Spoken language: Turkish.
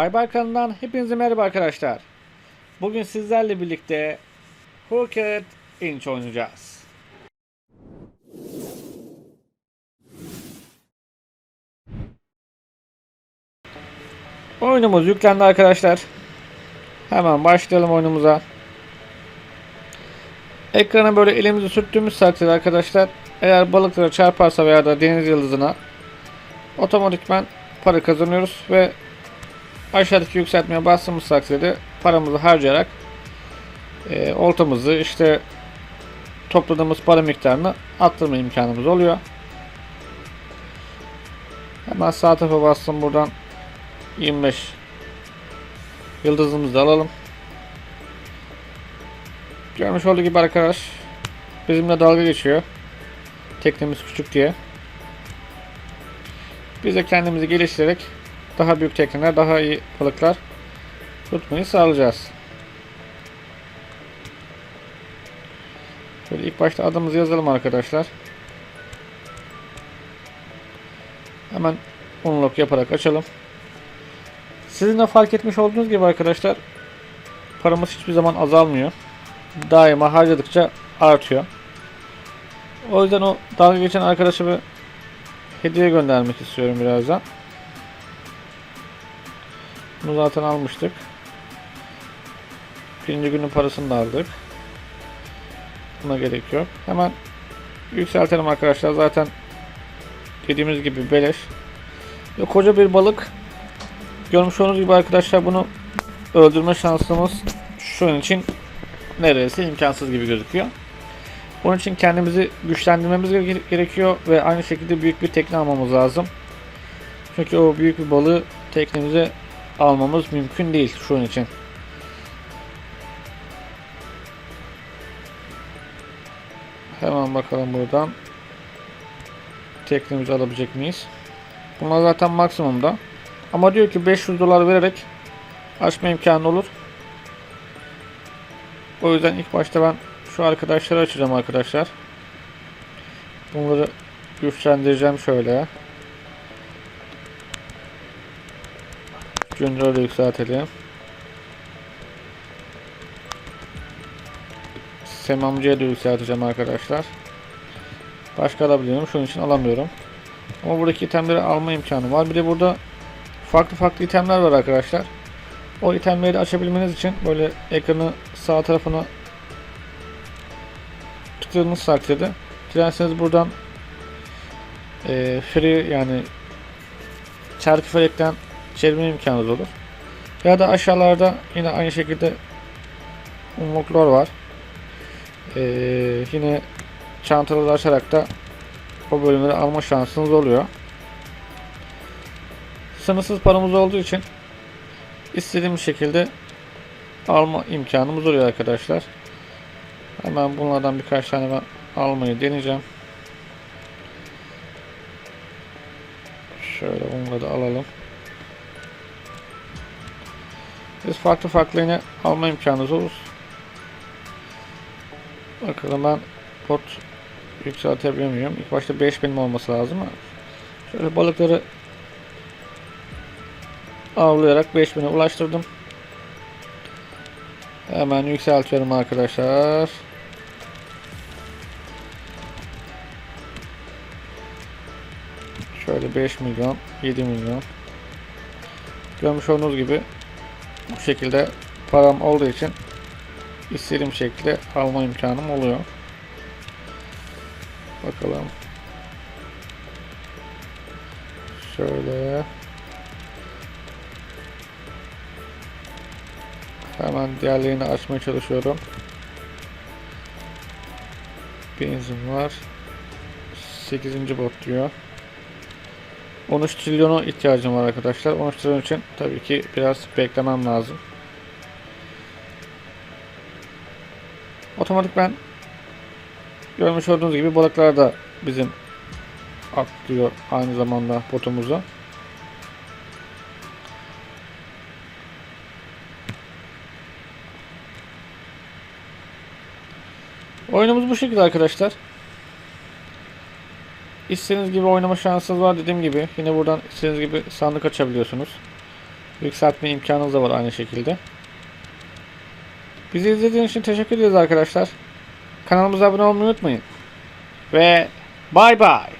Baybay kanalından hepinize merhaba arkadaşlar. Bugün sizlerle birlikte Hooked Inch oynayacağız. Oyunumuz yüklendi arkadaşlar. Hemen başlayalım oyunumuza. Ekrana böyle elimizi sürttüğümüz takdirde arkadaşlar eğer balıklara çarparsa veya da deniz yıldızına otomatikman para kazanıyoruz ve aşağıdaki yükseltmeye bastığımız takdirde paramızı harcayarak e, oltamızı işte topladığımız para miktarını arttırma imkanımız oluyor. Hemen sağ tarafa bastım buradan 25 yıldızımızı alalım. Görmüş olduğu gibi arkadaş bizimle dalga geçiyor. Teknemiz küçük diye. Biz de kendimizi geliştirerek daha büyük tekneler, daha iyi balıklar tutmayı sağlayacağız. Şöyle ilk başta adımızı yazalım arkadaşlar. Hemen unlock yaparak açalım. Sizin de fark etmiş olduğunuz gibi arkadaşlar paramız hiçbir zaman azalmıyor. Daima harcadıkça artıyor. O yüzden o dalga geçen arkadaşa bir hediye göndermek istiyorum birazdan. Bunu zaten almıştık. Birinci günün parasını da aldık. Buna gerek yok. Hemen yükseltelim arkadaşlar. Zaten dediğimiz gibi beleş. Ve koca bir balık. Görmüş olduğunuz gibi arkadaşlar bunu öldürme şansımız şu an için neredeyse imkansız gibi gözüküyor. Bunun için kendimizi güçlendirmemiz gere- gerekiyor ve aynı şekilde büyük bir tekne almamız lazım. Çünkü o büyük bir balığı teknemize almamız mümkün değil şu an için. Hemen bakalım buradan. Teknemizi alabilecek miyiz? Bunlar zaten maksimumda. Ama diyor ki 500 dolar vererek açma imkanı olur. O yüzden ilk başta ben şu arkadaşları açacağım arkadaşlar. Bunları güçlendireceğim şöyle. Junior'ı da yükseltelim. Sem amcaya da yükselteceğim arkadaşlar. Başka alabiliyorum. Şunun için alamıyorum. Ama buradaki itemleri alma imkanı var. Bir de burada farklı farklı itemler var arkadaşlar. O itemleri açabilmeniz için böyle ekranı sağ tarafına tıkladığınız takdirde dilerseniz buradan e, free yani çarkı felekten çevirme imkanınız olur. Ya da aşağılarda yine aynı şekilde unlocklar var. Ee, yine çantaları açarak da o bölümleri alma şansınız oluyor. Sınırsız paramız olduğu için istediğimiz şekilde alma imkanımız oluyor arkadaşlar. Hemen bunlardan birkaç tane ben almayı deneyeceğim. Şöyle bunları da alalım. Farklı farklı alma imkanınız olur. Bakalım ben pot yükseltebiliyor? İlk başta 5000 olması lazım. Şöyle balıkları avlayarak 5000'e ulaştırdım. Hemen yükseltiyorum arkadaşlar. Şöyle 5 milyon, 7 milyon. Görmüş olduğunuz gibi bu şekilde param olduğu için istediğim şekilde alma imkanım oluyor. Bakalım. Şöyle. Hemen diğerlerini açmaya çalışıyorum. Benzin var. 8. bot diyor. 13 trilyona ihtiyacım var arkadaşlar. 13 trilyon için tabii ki biraz beklemem lazım. Otomatik ben görmüş olduğunuz gibi balıklar da bizim atlıyor aynı zamanda botumuza. Oyunumuz bu şekilde arkadaşlar. İstediğiniz gibi oynama şansınız var dediğim gibi. Yine buradan istediğiniz gibi sandık açabiliyorsunuz. Yükseltme imkanınız da var aynı şekilde. Bizi izlediğiniz için teşekkür ederiz arkadaşlar. Kanalımıza abone olmayı unutmayın. Ve bay bay.